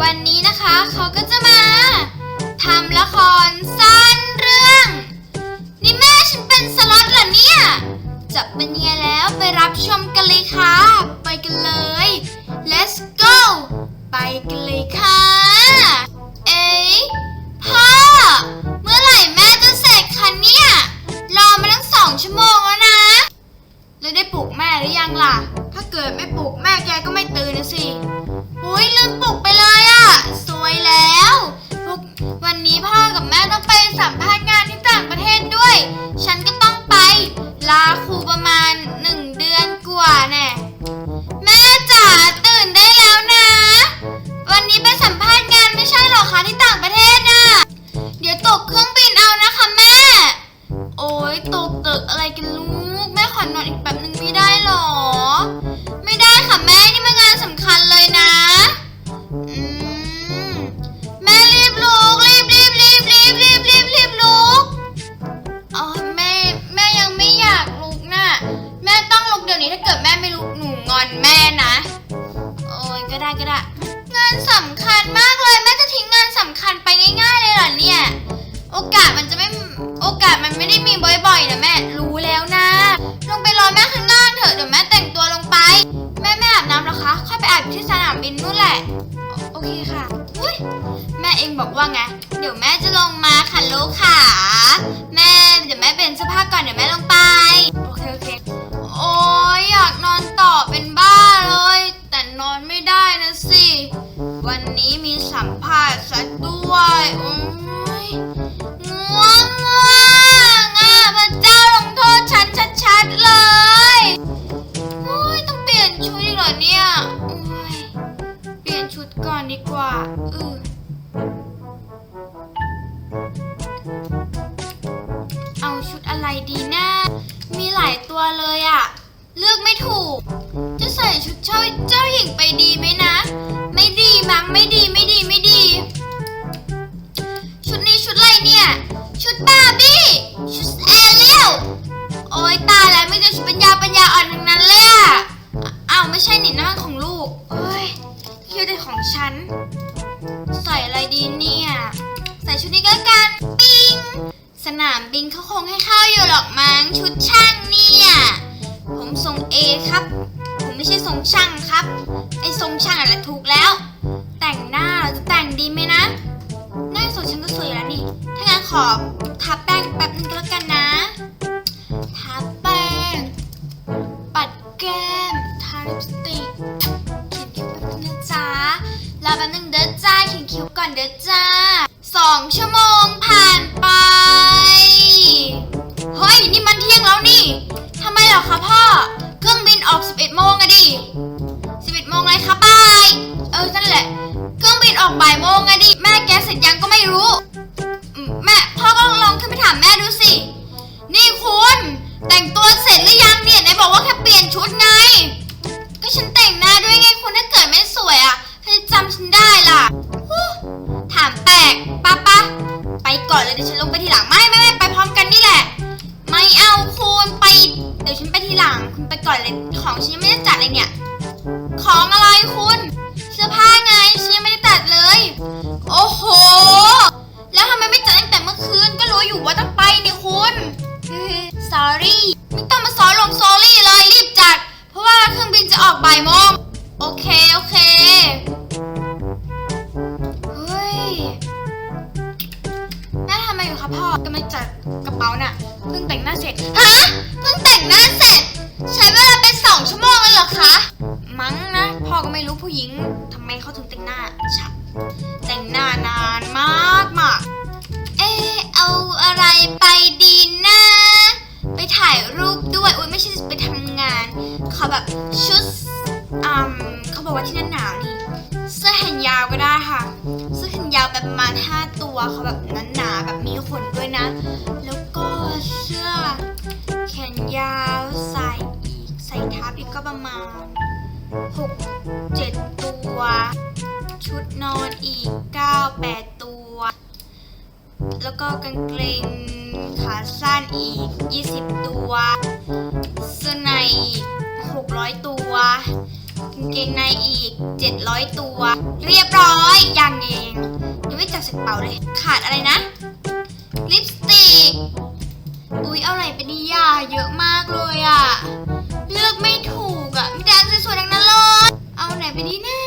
วันนี้นะคะเขาก็จะมาทำละครสั้นเรื่อง นี่แม่ฉันเป็นสล็อตเหรอเนี่ย จะเป็นยังไงแล้วไปรับชมกันเลยค่ะ ไปกันเลย แม่หรือยังล่ะ ถ้าเกิดไม่ปลุกแม่แกก็ไม่ตื่นนะสิอุ้ยลืมปลุกไปเลยอะ่ะ สวยแล้วพวกวันนี้พ่อกับแม่ต้องไปสัมภาษณ์งานที่ต่างประเทศด้วย ฉันก็ต้องไป ลาครูประมาณ แม่ขอนอนอีกแป๊บนึงไม่ได้หรอ ไม่ได้ค่ะแม่นี่มันงานสำคัญเลยนะ อืมแม่รีบลุกรีบรีบรีบรีบรีบรีบรีบลุกอ๋อแม่แม่ยังไม่อยากลุกน่ะแม่ต้องลุกเดี๋ยวนี้ถ้าเกิดแม่ไม่ลุกหนูงอนแม่นะโอ้ยก็ได้ก็ได้ งานสำคัญมากเลยแม่จะทิ้งงานสำคัญไปง่าย ๆเลยเหรอเนี่ย โอกาสมันจะไม่โอกาสมันไม่ได้มีบ่ เดี๋ยวแม่แต่งตัวลงไป แม่ไม่อาบน้ำหรอคะค่อยไปอาบที่สนามบินนู่นแหละ โอโอเคค่ะอุ้ยแม่เองบอกว่าไง เดี๋ยวแม่จะลงมาค่ะลูกค่ะ ไรดีนะ มีหลายตัวเลยอะ เลือกไม่ถูก จะใส่ชุดเจ้าเจ้าหญิงไปดีไหมนะ ไม่ดีมั้งไม่ดีไม่ดีไม่ดี ชุดนี้ชุดอะไรเนี่ย ชุดบาร์บี้ ชุดแอเรียลโอ้ยตายแล้วไม่เจอชุดปัญญาปัญญาอ่อนทั้งนั้นเลยอะอ้าวไม่ใช่หนิน้ำมันของลูกโอ้ยเที่ยวแต่ของฉัน ใส่อะไรดีเนี่ย ใส่ชุดนี้ก็แล้วกัน ปิง สนามบินเขาคงให้เข้าอยู่หรอกมั้งชุดช่างเนี่ย ผมทรงเอครับ ผมไม่ใช่ทรงช่างครับ ไอ้ทรงช่างอะไรถูกแล้ว แต่งหน้าเราจะแต่งดีไหมนะ หน้าสดฉันก็สวยแล้วนี่ ถ้างั้นขอทาแป้งแป๊บนึงก็แล้วกันนะ ทาแป้ง ปัดแก้ม ทาลิปสติกเขียนคิ้วแป๊บนึงนะจ๊ะรอแป๊บนึงเด้อจ้าเขียนคิ้วก่อนเด้อจ้าสองชั่วโมงผ่าน องบินออก 11 โมงอะดิ 11 โมงเลยคะบาย เออนั่นแหละ เครื่องบินออกบ่ายโมงอะดิ แม่แกเสร็จยังก็ไม่รู้ จะออกบ่ายโมงโอเค โอเค เฮ้ย แม่ทำอะไรอยู่คะพ่อกำลังจัดกระเป๋าน่ะ เพิ่งแต่งหน้าเสร็จ ฮะ เพิ่งแต่งหน้าเสร็จ ใช้เวลาเป็นสองชั่วโมงเลยเหรอคะ มั้งนะ พ่อก็ไม่รู้ผู้หญิงทำไมเขาถึงแต่งหน้าชักแต่งหน้านานมากมาก เอะเอาอะไรไปดีนะ เขาแบบชุดอืมเขาบอกว่าที่นั่นหนาวนี่เสื้อแขนยาวก็ได้ค่ะ เสื้อแขนยาวแบบประมาณ5ตัวเขาแบบนั้นหนาๆแบบมีขนด้วยนะ แล้วก็เสื้อแขนยาวใส่อีกใส่ทับอีกก็ประมาณ6 7ตัว ชุดนอนอีก9 8ตัว แล้วก็กางเกงขาสั้นอีก20ตัวเสื้อในอีก 600 ตัวกางเกงในอีก 700 ตัว เรียบร้อยยังเองยังไม่จับใส่กระเป๋าเลย ขาดอะไรนะ ลิปสติก อุ๊ยเอาไรไปดียาเยอะมากเลยอะเลือกไม่ถูกอะมีแต่อันสวยๆทั้งนั้นเลย เอาไหนไปดีนะ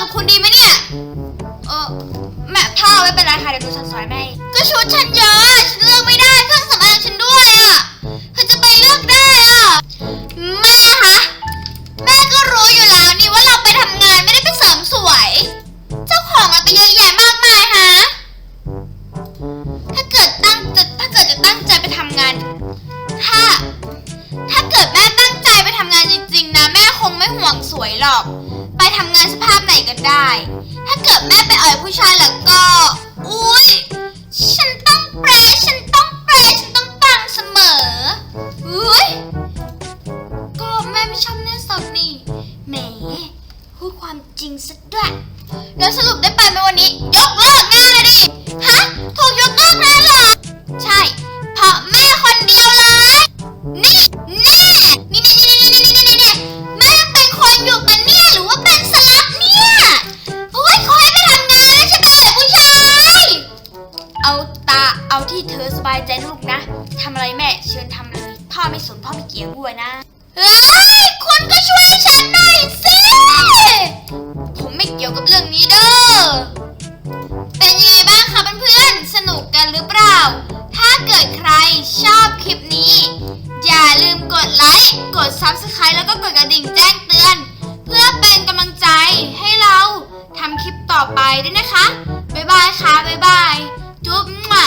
กับคุณดีไหมเนี่ย เออแม่ถ้าไม่เป็นไรค่ะเดี๋ยวดูฉันสอยแม่ก็ชุดฉันเยอะอฉันเลือกไม่ได้เครื่องสำอางฉันด้วยอะเธอจะไปเลือกได้อะแม่คะแม่ก็รู้อยู่แล้วนี่ว่าเราไปทำงานไม่ได้ไปเสริมสวย เจ้าของอะไรไปเยอะแยะมากมายฮะถ้าเกิดตั้งจะถ้าเกิดจะตั้งใจไปทำงาน ถ้า ถ้าเกิดแม่ตั้งใจไปทำงานจริงๆนะ แม่คงไม่ห่วงสวยหรอก ไปทำงานสภาพไหนก็ได้ ถ้าเกิดแม่ไปอ่อยผู้ชายแล้วก็ อุ้ยฉันต้องแปรฉันต้องแปรฉันต้องปังเสมออุ้ยก็แม่ไม่ชอบเนื้อสดนี่แหมพูดความจริงซะด้วยแล้วสรุปได้ไปไหมวันนี้ วยนะ เฮ้ย คุณก็ช่วยฉันหน่อยสิ ผมไม่เกี่ยวกับเรื่องนี้เด้อ เป็นยังไงบ้างคะเพื่อนๆ สนุกกันหรือเปล่า ถ้าเกิดใครชอบคลิปนี้ อย่าลืมกดไลค์ กด Subscribe แล้วก็กดกระดิ่งแจ้งเตือน เพื่อเป็นกำลังใจให้เราทำคลิปต่อไปด้วยนะคะ บ๊ายบายค่ะ บ๊ายบาย จุ๊บมะ